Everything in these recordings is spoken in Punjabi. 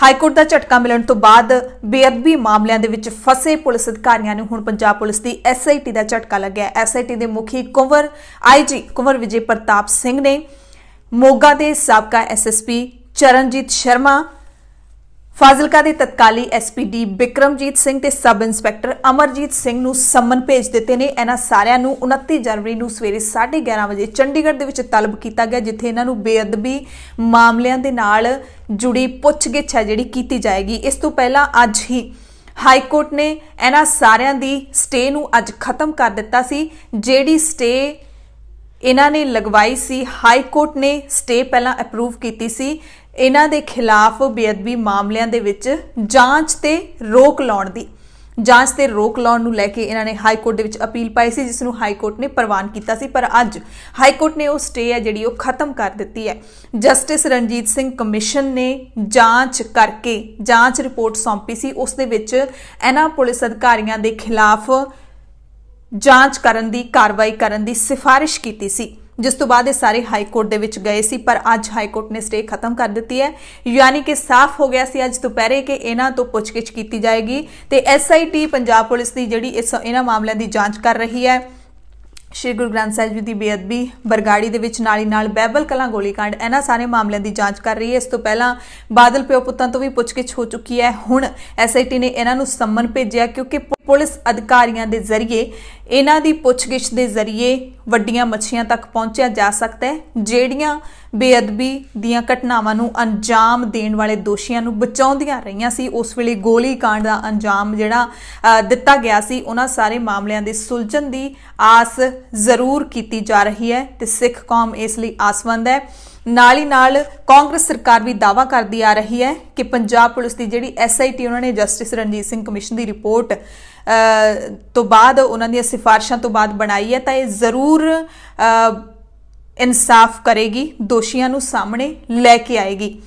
ਹਾਈ ਕੋਰਟ ਦਾ ਝਟਕਾ ਮਿਲਣ ਤੋਂ ਬਾਅਦ ਬੇਅਦਬੀ ਮਾਮਲਿਆਂ ਦੇ ਵਿੱਚ ਫਸੇ ਪੁਲਿਸ ਅਧਿਕਾਰੀਆਂ ਨੂੰ ਹੁਣ ਪੰਜਾਬ ਪੁਲਿਸ ਦੀ ਐਸਆਈਟੀ ਦਾ ਝਟਕਾ ਲੱਗਿਆ ਐਸਆਈਟੀ ਦੇ ਮੁਖੀ ਕੁੰਵਰ ਆਈਜੀ ਕੁੰਵਰ ਵਿਜੇ ਪ੍ਰਤਾਪ ਸਿੰਘ ਨੇ ਮੋਗਾ ਦੇ ਸਾਬਕਾ ਐਸਐਸਪੀ ਚਰਨਜੀਤ ਸ਼ਰਮਾ ਫਾਜ਼ਿਲਕਾ ਦੇ ਤਤਕਾਲੀ ਐਸਪੀਡੀ ਬਿਕਰਮਜੀਤ ਸਿੰਘ ਤੇ ਸਬ ਇੰਸਪੈਕਟਰ ਅਮਰਜੀਤ ਸਿੰਘ ਨੂੰ ਸੰਮਨ ਭੇਜ ਦਿੱਤੇ ਨੇ। ਇਹਨਾਂ ਸਾਰਿਆਂ ਨੂੰ 29 ਜਨਵਰੀ ਨੂੰ ਸਵੇਰੇ 11:30 ਵਜੇ ਚੰਡੀਗੜ੍ਹ ਦੇ ਵਿੱਚ ਤਲਬ ਕੀਤਾ ਗਿਆ, ਜਿੱਥੇ ਇਹਨਾਂ ਨੂੰ ਬੇਅਦਬੀ ਮਾਮਲਿਆਂ ਦੇ ਨਾਲ ਜੁੜੀ ਪੁੱਛਗਿੱਛ ਹੈ ਜਿਹੜੀ ਕੀਤੀ ਜਾਏਗੀ। ਇਸ ਤੋਂ ਪਹਿਲਾਂ ਅੱਜ ਹੀ ਹਾਈ ਕੋਰਟ ਨੇ ਇਹਨਾਂ ਸਾਰਿਆਂ ਦੀ ਸਟੇ ਨੂੰ ਅੱਜ ਖਤਮ ਕਰ ਦਿੱਤਾ ਸੀ। ਜਿਹੜੀ ਸਟੇ ਇਹਨਾਂ ਨੇ ਲਗਵਾਈ ਸੀ, ਹਾਈ ਕੋਰਟ ਨੇ ਸਟੇ ਪਹਿਲਾਂ ਅਪਰੂਵ ਕੀਤੀ ਸੀ। ਇਹਨਾਂ ਦੇ ਖਿਲਾਫ ਬੇਅਦਬੀ ਮਾਮਲਿਆਂ ਦੇ ਵਿੱਚ ਜਾਂਚ ਤੇ ਰੋਕ ਲਾਉਣ ਦੀ, ਜਾਂਚ ਤੇ ਰੋਕ ਲਾਉਣ ਨੂੰ ਲੈ ਕੇ ਇਹਨਾਂ ਨੇ ਹਾਈ ਕੋਰਟ ਦੇ ਵਿੱਚ ਅਪੀਲ ਪਾਈ ਸੀ, ਜਿਸ ਨੂੰ ਹਾਈ ਕੋਰਟ ਨੇ ਪ੍ਰਵਾਨ ਕੀਤਾ ਸੀ। ਪਰ ਅੱਜ ਹਾਈ ਕੋਰਟ ਨੇ ਉਹ ਸਟੇ ਹੈ ਜਿਹੜੀ ਉਹ ਖਤਮ ਕਰ ਦਿੱਤੀ ਹੈ। ਜਸਟਿਸ ਰਣਜੀਤ ਸਿੰਘ ਕਮਿਸ਼ਨ ਨੇ ਜਾਂਚ ਕਰਕੇ ਜਾਂਚ ਰਿਪੋਰਟ ਸੌਂਪੀ ਸੀ। ਉਸ ਦੇ ਵਿੱਚ ਇਹਨਾਂ ਪੁਲਿਸ ਅਧਿਕਾਰੀਆਂ ਦੇ ਖਿਲਾਫ ਜਾਂਚ ਕਰਨ ਦੀ, ਕਾਰਵਾਈ ਕਰਨ ਦੀ ਸਿਫਾਰਿਸ਼ ਕੀਤੀ ਸੀ। ਜਿਸ ਤੋਂ ਬਾਅਦ ਇਹ ਸਾਰੇ ਹਾਈ ਕੋਰਟ ਦੇ ਵਿੱਚ ਗਏ ਸੀ, ਪਰ ਅੱਜ ਹਾਈ ਕੋਰਟ ਨੇ ਸਟੇ ਖਤਮ ਕਰ ਦਿੱਤੀ ਹੈ। ਯਾਨੀ ਕਿ ਸਾਫ਼ ਹੋ ਗਿਆ ਸੀ ਅੱਜ ਦੁਪਹਿਰੇ ਕਿ ਇਹਨਾਂ ਤੋਂ ਪੁੱਛਗਿੱਛ ਕੀਤੀ ਜਾਏਗੀ ਤੇ ਐਸਆਈਟੀ ਪੰਜਾਬ ਪੁਲਿਸ ਦੀ ਜਿਹੜੀ ਇਸ ਇਹਨਾਂ ਮਾਮਲਿਆਂ ਦੀ ਜਾਂਚ ਕਰ ਰਹੀ ਹੈ। ਸ਼੍ਰੀ ਗੁਰੂ ਗ੍ਰੰਥ ਸਾਹਿਬ ਜੀ ਦੀ ਬੇਅਦਬੀ ਬਰਗਾੜੀ ਦੇ ਵਿੱਚ ਨਾਲੀ ਨਾਲ ਬਹਿਬਲ ਕਲਾਂ ਗੋਲੀकांड ਇਹਨਾਂ ਸਾਰੇ ਮਾਮਲਿਆਂ ਦੀ ਜਾਂਚ ਕਰ ਰਹੀ ਹੈ। ਇਸ ਤੋਂ ਪਹਿਲਾਂ ਬਾਦਲ ਪਿਓ ਪੁੱਤਾਂ ਤੋਂ ਵੀ ਪੁੱਛਗਿੱਛ ਹੋ ਚੁੱਕੀ ਹੈ। ਹੁਣ ਐਸਆਈਟੀ ਨੇ ਇਹਨਾਂ ਨੂੰ ਸੰਮਨ ਭੇਜਿਆ ਕਿਉਂਕਿ ਪੁਲਿਸ ਅਧਿਕਾਰੀਆਂ ਦੇ ਜ਼ਰੀਏ, ਇਹਨਾਂ ਦੀ ਪੁੱਛਗਿੱਛ ਦੇ ਜ਼ਰੀਏ ਵੱਡੀਆਂ ਮੱਛੀਆਂ ਤੱਕ ਪਹੁੰਚਿਆ ਜਾ ਸਕਦਾ ਹੈ, ਜਿਹੜੀਆਂ ਬੇਅਦਬੀ ਦੀਆਂ ਘਟਨਾਵਾਂ ਨੂੰ ਅੰਜਾਮ ਦੇਣ ਵਾਲੇ ਦੋਸ਼ੀਆਂ ਨੂੰ ਬਚਾਉਂਦੀਆਂ ਰਹੀਆਂ ਸੀ। ਉਸ ਵੇਲੇ ਗੋਲੀ ਕਾਂਡ ਦਾ ਅੰਜਾਮ ਜਿਹੜਾ ਦਿੱਤਾ ਗਿਆ ਸੀ। ਉਹਨਾਂ ਸਾਰੇ ਮਾਮਲਿਆਂ ਦੇ ਸੁਲਝਣ ਦੀ ਆਸ ਜ਼ਰੂਰ ਕੀਤੀ ਜਾ ਰਹੀ ਹੈ ਤੇ ਸਿੱਖ ਕੌਮ ਇਸ ਲਈ ਆਸਵੰਦ ਹੈ। ਨਾਲ ਹੀ ਨਾਲ ਕਾਂਗਰਸ ਸਰਕਾਰ ਵੀ ਦਾਵਾ ਕਰਦੀ ਆ ਰਹੀ ਹੈ ਕਿ ਪੰਜਾਬ ਪੁਲਿਸ ਦੀ ਜਿਹੜੀ ਐਸਆਈਟੀ ਉਹਨਾਂ ਨੇ ਜਸਟਿਸ ਰਣਜੀਤ ਸਿੰਘ ਕਮਿਸ਼ਨ ਦੀ ਰਿਪੋਰਟ ਤੋਂ ਬਾਅਦ, ਉਹਨਾਂ ਦੀਆਂ ਸਿਫਾਰਿਸ਼ਾਂ ਤੋਂ ਬਾਅਦ ਬਣਾਈ ਹੈ, ਤਾਂ ਇਹ ਜ਼ਰੂਰ ਇਨਸਾਫ ਕਰੇਗੀ, ਦੋਸ਼ੀਆਂ ਨੂੰ ਸਾਹਮਣੇ ਲੈ ਕੇ ਆਏਗੀ।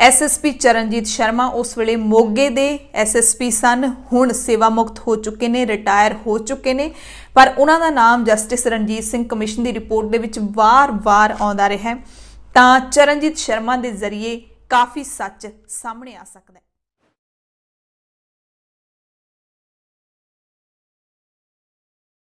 ਐਸਐਸਪੀ ਚਰਨਜੀਤ ਸ਼ਰਮਾ ਉਸ ਵੇਲੇ ਮੋਗੇ ਦੇ ਐਸਐਸਪੀ ਸਨ। ਹੁਣ ਸੇਵਾ ਮੁਕਤ ਹੋ ਚੁੱਕੇ ਨੇ, ਰਿਟਾਇਰ ਹੋ ਚੁੱਕੇ ਨੇ। ਪਰ ਉਹਨਾਂ ਦਾ ਨਾਮ ਜਸਟਿਸ ਰਣਜੀਤ ਸਿੰਘ ਕਮਿਸ਼ਨ ਦੀ ਰਿਪੋਰਟ ਦੇ ਵਿੱਚ ਵਾਰ-ਵਾਰ ਆਉਂਦਾ ਰਿਹਾ ਤਾਂ ਚਰਨਜੀਤ ਸ਼ਰਮਾ ਦੇ ਜ਼ਰੀਏ ਕਾਫੀ ਸੱਚ ਸਾਹਮਣੇ ਆ ਸਕਦਾ ਹੈ।